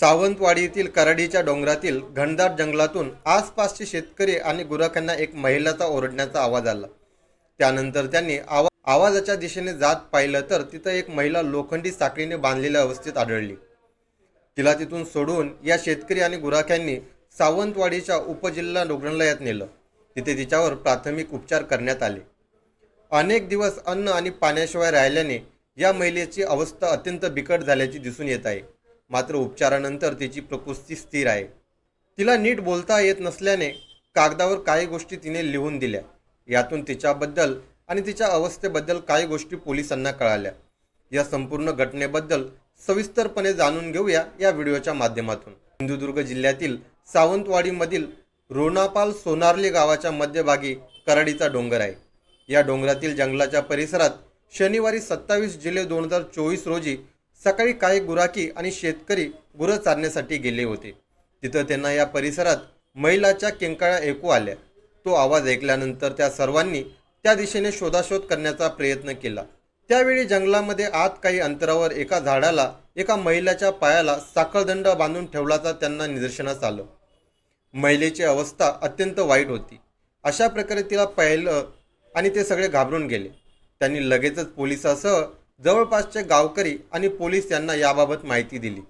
सावंतवाडीतील कराडीच्या डोंगरातील घनदाट जंगलातून आसपासचे शेतकरी आणि गुराख्यांना एक महिलाचा ओरडण्याचा आवाज आला. त्यानंतर त्यांनी आवा आवाजाच्या दिशेने जात पाहिलं तर तिथं एक महिला लोखंडी साखळीने बांधलेल्या अवस्थेत आढळली. तिला तिथून सोडून या शेतकरी आणि गुराख्यांनी सावंतवाडीच्या उपजिल्हा रुग्णालयात नेलं. तिथे तिच्यावर प्राथमिक उपचार करण्यात आले. अनेक दिवस अन्न आणि पाण्याशिवाय राहिल्याने या महिलेची अवस्था अत्यंत बिकट झाल्याची दिसून येत आहे. मात्र उपचारानंतर तिची प्रकृती स्थिर आहे. तिला नीट बोलता येत नसल्याने कागदावर काही गोष्टी तिने लिहून दिल्या. यातून तिच्याबद्दल आणि तिच्या अवस्थेबद्दल काही गोष्टी पोलिसांना कळाल्या. या संपूर्ण घटनेबद्दल सविस्तरपणे जाणून घेऊया या व्हिडिओच्या माध्यमातून. सिंधुदुर्ग जिल्ह्यातील सावंतवाडीमधील रोणापाल सोनारली गावाच्या मध्यभागी कराडीचा डोंगर आहे. या डोंगरातील जंगलाच्या परिसरात शनिवारी सत्तावीस जुलै दोन हजार चोवीस रोजी सकाळी काही गुराखी आणि शेतकरी गुरं चारण्यासाठी गेले होते. तिथं त्यांना या परिसरात महिलाच्या किंकाळ्या ऐकू आल्या. तो आवाज ऐकल्यानंतर त्या सर्वांनी त्या दिशेने शोधाशोध करण्याचा प्रयत्न केला. त्यावेळी जंगलामध्ये आत काही अंतरावर एका झाडाला एका महिलेच्या पायाला साखळदंड बांधून ठेवल्याचा त्यांना निदर्शनास आलं. महिलेची अवस्था अत्यंत वाईट होती. अशा प्रकारे तिला पाहिलं आणि ते सगळे घाबरून गेले. त्यांनी लगेचच पोलिसासह जवळपासचे गावकरी आणि पोलीस यांना याबाबत माहिती दिली.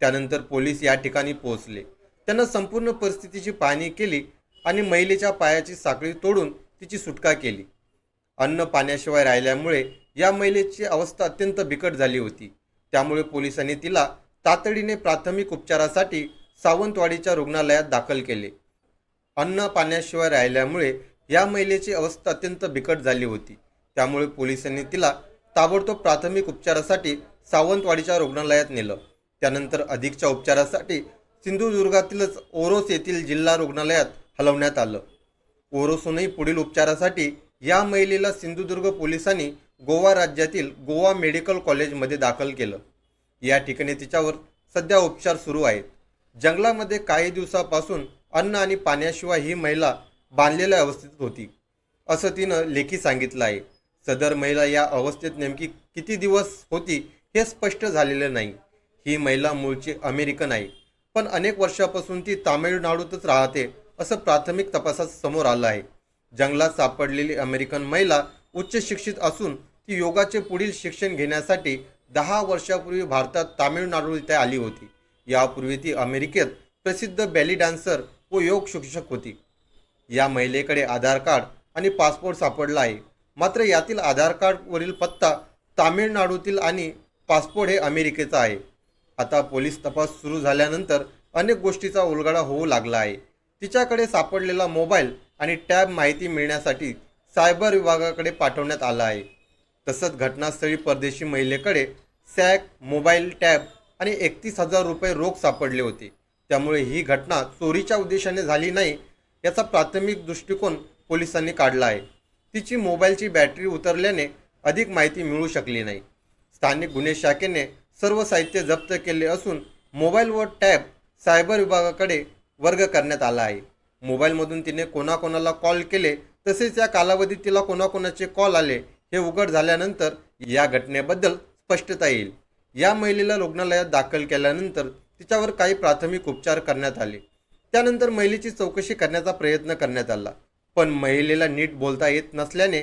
त्यानंतर पोलीस या ठिकाणी पोहोचले. त्यांना संपूर्ण परिस्थितीची पाहणी केली आणि महिलेच्या पायाची साखळी तोडून तिची सुटका केली. अन्न पाण्याशिवाय राहिल्यामुळे या महिलेची अवस्था अत्यंत बिकट झाली होती. त्यामुळे पोलिसांनी तिला तातडीने प्राथमिक उपचारासाठी सावंतवाडीच्या रुग्णालयात दाखल केले. अन्न पाण्याशिवाय राहिल्यामुळे या महिलेची अवस्था अत्यंत बिकट झाली होती. त्यामुळे पोलिसांनी तिला ताबडतोब प्राथमिक उपचारासाठी सावंतवाडीच्या रुग्णालयात नेलं. त्यानंतर अधिकच्या उपचारासाठी सिंधुदुर्गातीलच ओरोस येथील जिल्हा रुग्णालयात हलवण्यात आलं. ओरोसूनही पुढील उपचारासाठी या महिलेला सिंधुदुर्ग पोलिसांनी गोवा राज्यातील गोवा मेडिकल कॉलेजमध्ये दाखल केलं. या ठिकाणी तिच्यावर सध्या उपचार सुरू आहेत. जंगलामध्ये काही दिवसापासून अन्न आणि पाण्याशिवाय ही महिला बांधलेल्या अवस्थेत होती असं तिनं लेखी सांगितलं आहे. सदर महिला या अवस्थेत नेमकी किती दिवस होती हे स्पष्ट झालेलं नाही. ही महिला मूळची अमेरिकन आहे. पण अनेक वर्षापासून ती तामिळनाडूतच राहते असं प्राथमिक तपासात समोर आलं आहे. जंगलात सापडलेली अमेरिकन महिला उच्च शिक्षित असून ती योगाचे पुढील शिक्षण घेण्यासाठी दहा वर्षापूर्वी भारतात तामिळनाडू इथे आली होती. यापूर्वी ती अमेरिकेत प्रसिद्ध बॅली डान्सर व योग शिक्षक होती. या महिलेकडे आधार कार्ड आणि पासपोर्ट सापडला आहे. मात्र यातील आधार कार्डवरील पत्ता तामिळनाडूतील आणि पासपोर्ट हे अमेरिकेचा आहे. आता पोलीस तपास सुरू झाल्यानंतर अनेक गोष्टीचा उलगडा होऊ लागला आहे. तिच्याकडे सापडलेला मोबाईल आणि टॅब माहिती मिळण्यासाठी सायबर विभागाकडे पाठवण्यात आला आहे. तसंच घटनास्थळी परदेशी महिलेकडे सॅक मोबाईल टॅब आणि एकतीस हजार रुपये रोख सापडले होते. त्यामुळे ही घटना चोरीच्या उद्देशाने झाली नाही याचा प्राथमिक दृष्टिकोन पोलिसांनी काढला आहे. तिची मोबाईलची बॅटरी उतरल्याने अधिक माहिती मिळू शकली नाही. स्थानिक गुन्हे शाखेने सर्व साहित्य जप्त केले असून मोबाईल व टॅब सायबर विभागाकडे वर्ग करण्यात आला आहे. मोबाईलमधून तिने कोणाकोणाला कॉल केले तसेच या कालावधीत तिला कोणाकोणाचे कॉल आले हे उघड झाल्यानंतर या घटनेबद्दल स्पष्टता येईल. या महिलेला रुग्णालयात दाखल केल्यानंतर तिच्यावर काही प्राथमिक उपचार करण्यात आले. त्यानंतर महिलेची चौकशी करण्याचा प्रयत्न करण्यात आला. पण महिलेला नीट बोलता येत नसल्याने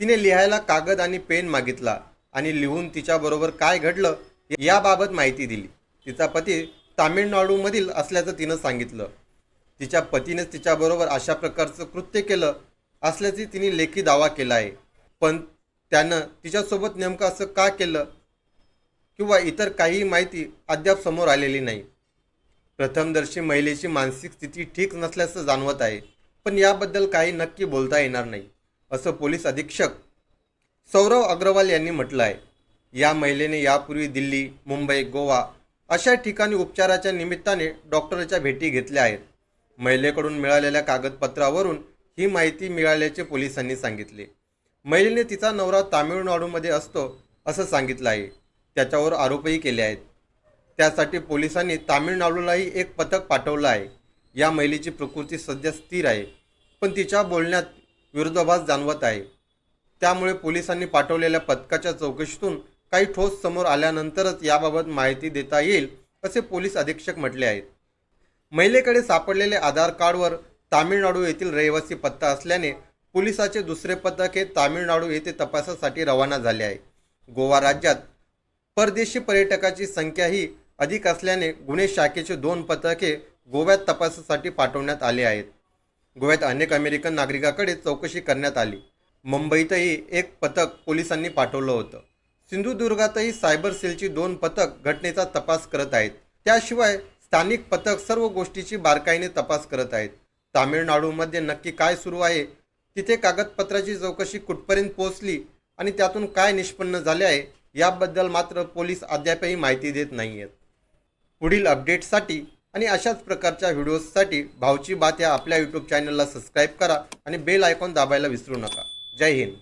तिने लिहायला कागद आणि पेन मागितला आणि लिहून तिच्याबरोबर काय घडलं याबाबत माहिती दिली. तिचा पती तामिळनाडूमधील असल्याचं तिनं सांगितलं. तिच्या पतीनेच तिच्याबरोबर अशा प्रकारचं कृत्य केलं असल्याची तिने लेखी दावा केला आहे. पण त्यानं तिच्यासोबत नेमकं असं का केलं किंवा इतर काही माहिती अद्याप समोर आलेली नाही. प्रथमदर्शी महिलेची मानसिक स्थिती ठीक नसल्याचं जाणवत आहे. पण याबद्दल काही नक्की बोलता येणार नाही असं पोलीस अधीक्षक सौरव अग्रवाल यांनी म्हटलं आहे या महिलेने यापूर्वी दिल्ली मुंबई गोवा अशा ठिकाणी उपचाराच्या निमित्ताने डॉक्टरच्या भेटी घेतल्या आहेत. महिलेकडून मिळालेल्या कागदपत्रावरून ही माहिती मिळाल्याचे पोलिसांनी सांगितले. महिलेने तिचा नवरा तामिळनाडूमध्ये असतो असं सांगितलं आहे त्याच्यावर आरोपही केले आहेत. त्यासाठी पोलिसांनी तामिळनाडूलाही एक पथक पाठवलं आहे. या महिलेची प्रकृती सध्या स्थिर आहे पण तिच्या बोलण्यात विरोधाभास जाणवत आहे. त्यामुळे पोलिसांनी पाठवलेल्या पथकाच्या चौकशीतून काही ठोस समोर आल्यानंतरच याबाबत माहिती देता येईल असे पोलीस अधीक्षक म्हटले आहेत. महिलेकडे सापडलेले आधार कार्डवर तामिळनाडू येथील रहिवासी पत्ता असल्याने पोलिसाचे दुसरे पथक हे तामिळनाडू येथे तपासासाठी रवाना झाले आहे. गोवा राज्यात परदेशी पर्यटकाची संख्याही अधिक असल्याने गुन्हे शाखेचे दोन पथके गोव्यात तपासासाठी पाठवण्यात आले आहेत. गोव्यात अनेक अमेरिकन नागरिकाकडे चौकशी करण्यात आली. मुंबईतही एक पथक पोलिसांनी पाठवलं होतं. सिंधुदुर्गातही सायबर सेलची दोन पथक घटनेचा तपास करत आहेत. त्याशिवाय स्थानिक पथक सर्व गोष्टीची बारकाईने तपास करत आहेत. तामिळनाडूमध्ये नक्की काय सुरू आहे? तिथे कागदपत्राची चौकशी कुठपर्यंत पोहोचली आणि त्यातून काय निष्पन्न झाले आहे? याबद्दल मात्र पोलीस अद्यापही माहिती देत नाही आहेत पुढील अपडेटसाठी आणि अशाच प्रकारच्या व्हिडिओजसाठी भावची बात या आपल्या यूट्यूब चॅनलला सबस्क्राईब करा आणि बेल आयकॉन दाबायला विसरू नका. जय हिंद.